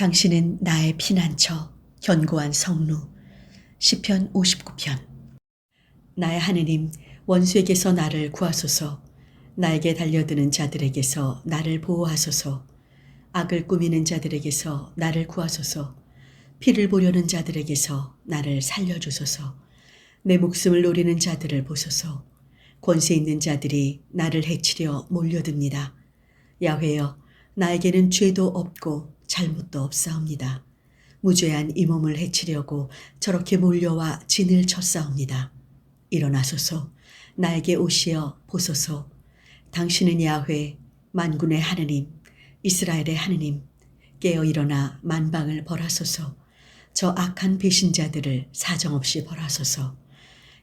당신은 나의 피난처, 견고한 성루. 시편 59편. 나의 하느님, 원수에게서 나를 구하소서. 나에게 달려드는 자들에게서 나를 보호하소서. 악을 꾸미는 자들에게서 나를 구하소서. 피를 보려는 자들에게서 나를 살려주소서. 내 목숨을 노리는 자들을 보소서. 권세 있는 자들이 나를 해치려 몰려듭니다. 야훼여, 나에게는 죄도 없고 잘못도 없사옵니다. 무죄한 이 몸을 해치려고 저렇게 몰려와 진을 쳤사옵니다. 일어나소서, 나에게 오시어 보소서. 당신은 야훼, 만군의 하느님, 이스라엘의 하느님, 깨어 일어나 만방을 벌하소서. 저 악한 배신자들을 사정없이 벌하소서.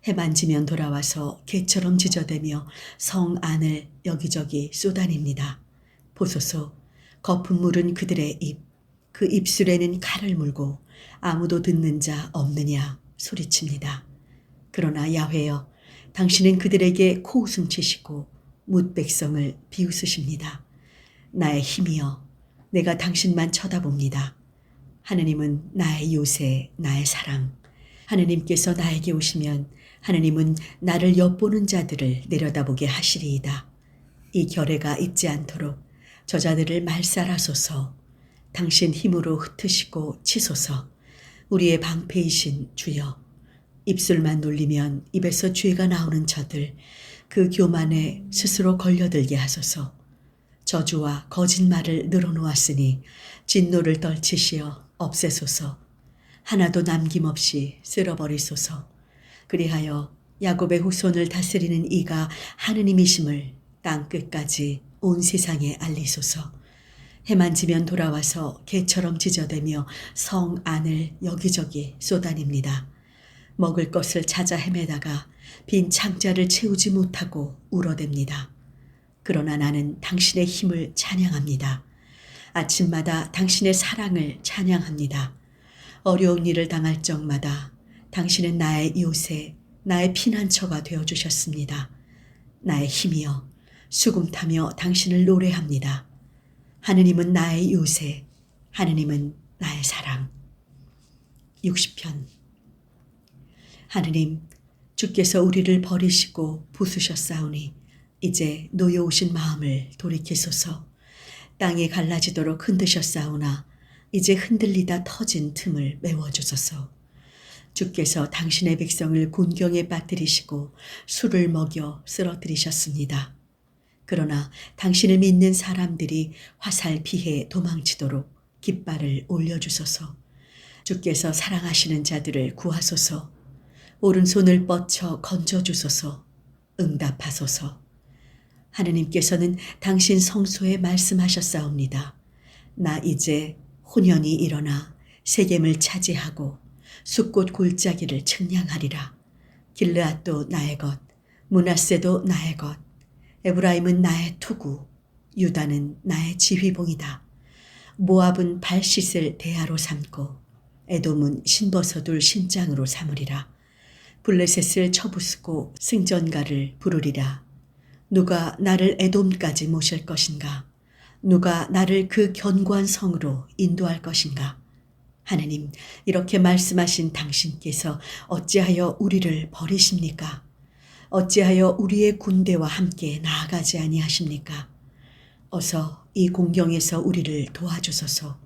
해만 지면 돌아와서 개처럼 지저대며 성 안을 여기저기 쏟아냅니다. 보소서, 거품 물은 그들의 입, 그 입술에는 칼을 물고 아무도 듣는 자 없느냐 소리칩니다. 그러나 야훼여, 당신은 그들에게 코웃음 치시고 뭇 백성을 비웃으십니다. 나의 힘이여, 내가 당신만 쳐다봅니다. 하느님은 나의 요새, 나의 사랑. 하느님께서 나에게 오시면 하느님은 나를 엿보는 자들을 내려다보게 하시리이다. 이 결례가 있지 않도록 저자들을 말살하소서. 당신 힘으로 흩으시고 치소서. 우리의 방패이신 주여. 입술만 놀리면 입에서 죄가 나오는 저들 그 교만에 스스로 걸려들게 하소서. 저주와 거짓말을 늘어놓았으니 진노를 떨치시어 없애소서. 하나도 남김없이 쓸어버리소서. 그리하여 야곱의 후손을 다스리는 이가 하느님이심을 땅 끝까지 온 세상에 알리소서. 해만 지면 돌아와서 개처럼 찢어대며 성 안을 여기저기 쏟아냅니다. 먹을 것을 찾아 헤매다가 빈 창자를 채우지 못하고 울어댑니다. 그러나 나는 당신의 힘을 찬양합니다. 아침마다 당신의 사랑을 찬양합니다. 어려운 일을 당할 적마다 당신은 나의 요새, 나의 피난처가 되어 주셨습니다. 나의 힘이여, 수금 타며 당신을 노래합니다. 하느님은 나의 요새, 하느님은 나의 사랑. 60편. 하느님, 주께서 우리를 버리시고 부수셨사오니 이제 놓여오신 마음을 돌이키소서. 땅이 갈라지도록 흔드셨사오나 이제 흔들리다 터진 틈을 메워주소서. 주께서 당신의 백성을 곤경에 빠뜨리시고 술을 먹여 쓰러뜨리셨습니다. 그러나 당신을 믿는 사람들이 화살 피해 도망치도록 깃발을 올려주소서. 주께서 사랑하시는 자들을 구하소서. 오른손을 뻗쳐 건져주소서. 응답하소서. 하느님께서는 당신 성소에 말씀하셨사옵니다. 나 이제 혼연이 일어나 세겜을 차지하고 숲꽃 골짜기를 측량하리라. 길르앗도 나의 것, 문하세도 나의 것, 에브라임은 나의 투구, 유다는 나의 지휘봉이다. 모압은 발싯을 대하로 삼고 에돔은 신버섯을 신장으로 삼으리라. 블레셋을 쳐부수고 승전가를 부르리라. 누가 나를 에돔까지 모실 것인가? 누가 나를 그 견고한 성으로 인도할 것인가? 하느님, 이렇게 말씀하신 당신께서 어찌하여 우리를 버리십니까? 어찌하여 우리의 군대와 함께 나 아가지 아니하십니까? 어서 이 공경에서 우리를 도와주소서.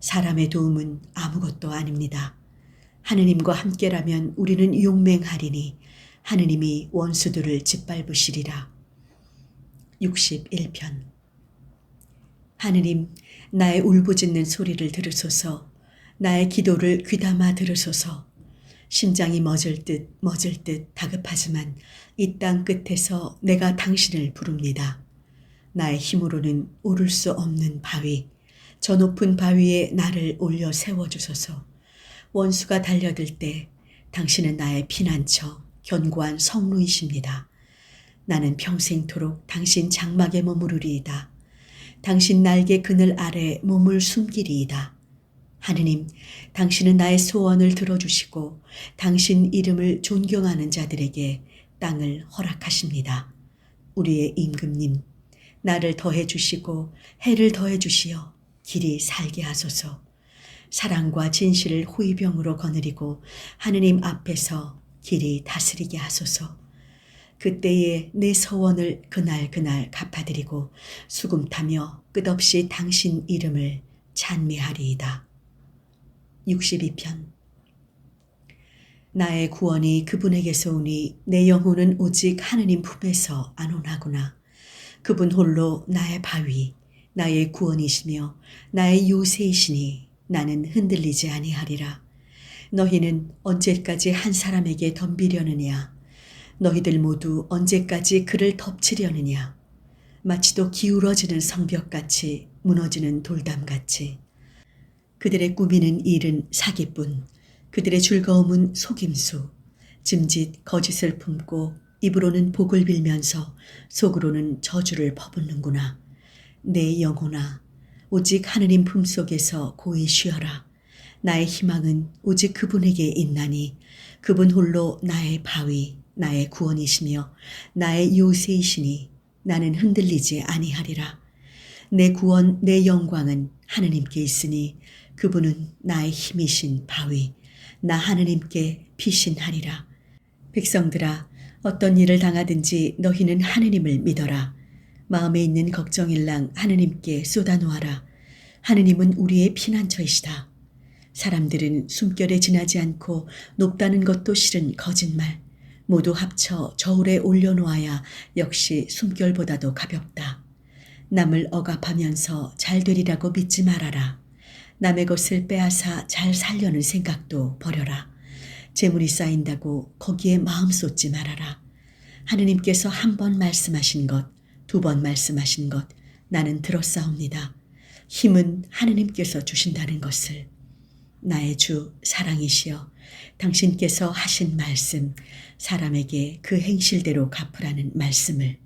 사람의 도움은 아무것도 아닙니다. 하느님과 함께라면 우리는 용맹하리니 하느님이 원수들을 짓밟으시리라. 61편 하느님, 나의 울부짖는 소리를 들으소서. 나의 기도를 귀담아 들으소서. 심장이 멎을 듯 멎을 듯 다급하지만 이 땅 끝에서 내가 당신을 부릅니다. 나의 힘으로는 오를 수 없는 바위, 저 높은 바위에 나를 올려 세워주소서. 원수가 달려들 때 당신은 나의 피난처, 견고한 성루이십니다. 나는 평생토록 당신 장막에 머무르리이다. 당신 날개 그늘 아래 몸을 숨기리이다. 하느님, 당신은 나의 소원을 들어주시고 당신 이름을 존경하는 자들에게 땅을 허락하십니다. 우리의 임금님, 나를 더해 주시고 해를 더해 주시어 길이 살게 하소서. 사랑과 진실을 호위병으로 거느리고 하느님 앞에서 길이 다스리게 하소서. 그때에 내 서원을 그날 그날 갚아드리고 수금 타며 끝없이 당신 이름을 찬미하리이다. 62편 나의 구원이 그분에게서 오니 내 영혼은 오직 하느님 품에서 안온하구나. 그분 홀로 나의 바위, 나의 구원이시며 나의 요새이시니 나는 흔들리지 아니하리라. 너희는 언제까지 한 사람에게 덤비려느냐? 너희들 모두 언제까지 그를 덮치려느냐? 마치도 기울어지는 성벽같이 무너지는 돌담같이 그들의 꾸미는 일은 사기뿐. 그들의 즐거움은 속임수. 짐짓 거짓을 품고 입으로는 복을 빌면서 속으로는 저주를 퍼붓는구나. 내 영혼아 오직 하느님 품속에서 고이 쉬어라. 나의 희망은 오직 그분에게 있나니 그분 홀로 나의 바위 나의 구원이시며 나의 요새이시니 나는 흔들리지 아니하리라. 내 구원, 내 영광은 하느님께 있으니 그분은 나의 힘이신 바위, 나 하느님께 피신하리라. 백성들아, 어떤 일을 당하든지 너희는 하느님을 믿어라. 마음에 있는 걱정일랑 하느님께 쏟아놓아라. 하느님은 우리의 피난처이시다. 사람들은 숨결에 지나지 않고 높다는 것도 싫은 거짓말. 모두 합쳐 저울에 올려놓아야 역시 숨결보다도 가볍다. 남을 억압하면서 잘 되리라고 믿지 말아라. 남의 것을 빼앗아 잘 살려는 생각도 버려라. 재물이 쌓인다고 거기에 마음 쏟지 말아라. 하느님께서 한 번 말씀하신 것, 두 번 말씀하신 것, 나는 들었사옵니다. 힘은 하느님께서 주신다는 것을. 나의 주 사랑이시여 당신께서 하신 말씀 사람에게 그 행실대로 갚으라는 말씀을